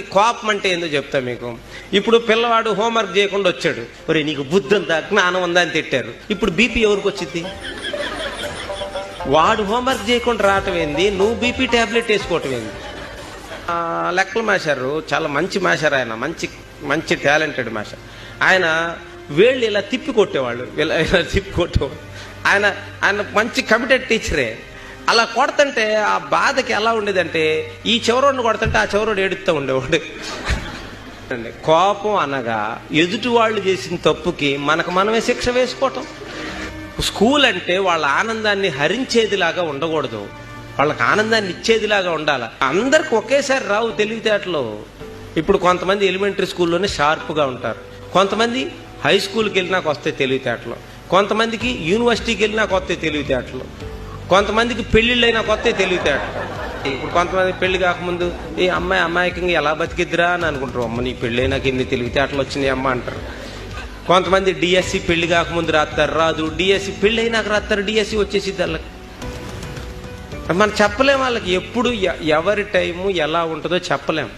కోపం అంటే ఏందో చెప్తా మీకు. ఇప్పుడు పిల్లవాడు హోంవర్క్ చేయకుండా వచ్చాడు. ఒరే నీకు బుద్ధి ఉందా? జ్ఞానం ఉందా అని తిట్టారు. ఇప్పుడు బీపీ ఎవరికి వచ్చింది? వాడు హోంవర్క్ చేయకుండా రావటం ఏంది? నువ్వు బీపీ ట్యాబ్లెట్ వేసుకోవటం ఏంది? ఆ, లెక్కల మాస్టారు చాలా మంచి మాస్టర్ ఆయన. మంచి మంచి టాలెంటెడ్ మాస్టర్ ఆయన వేళ్ళు ఇలా తిప్పి కొట్టేవాళ్ళు. ఇలా ఇలా తిప్పి కొట్టేవాళ్ళు. ఆయన ఆయన మంచి కమిటెడ్ టీచరే. అలా కొడతంటే ఆ బాధకి ఎలా ఉండేదంటే ఈ చివరోడిని కొడతంటే ఆ చివరోడు ఏడుస్తూ ఉండేవాడు. కోపం అనగా ఎదుటి వాళ్ళు చేసిన తప్పుకి మనకు మనమే శిక్ష వేసుకోవటం. స్కూల్ అంటే వాళ్ళ ఆనందాన్ని హరించేదిలాగా ఉండకూడదు. వాళ్ళకి ఆనందాన్ని ఇచ్చేదిలాగా ఉండాలి. అందరికి ఒకేసారి రావు తెలివితేటలు. ఇప్పుడు కొంతమంది ఎలిమెంటరీ స్కూల్లోనే షార్ప్గా ఉంటారు. కొంతమంది హై స్కూల్కి వెళ్ళినాక వస్తే తెలివితేటలు. కొంతమందికి యూనివర్సిటీకి వెళ్ళినాక వస్తే తెలివితేటలు. కొంతమందికి పెళ్ళిళ్ళైనా కొత్త తెలివితేటలు. ఇప్పుడు కొంతమంది పెళ్ళి కాకముందు ఈ అమ్మాయి అమాయకంగా ఎలా బతికిద్దిరా? అని అనుకుంటారు. అమ్మ నీ పెళ్ళి నాకు ఇన్ని తెలివితేటలు వచ్చినాయి అమ్మ అంటారు. కొంతమంది డిఎస్సి పెళ్ళి కాకముందు రాస్తారు రాదు డిఎస్సి పెళ్ళి అయినాక రాస్తారు డిఎస్సి వచ్చేసి వాళ్ళకి. మనం చెప్పలేం వాళ్ళకి. ఎప్పుడు ఎ- ఎవరి టైము ఎలా ఉంటుందో చెప్పలేం.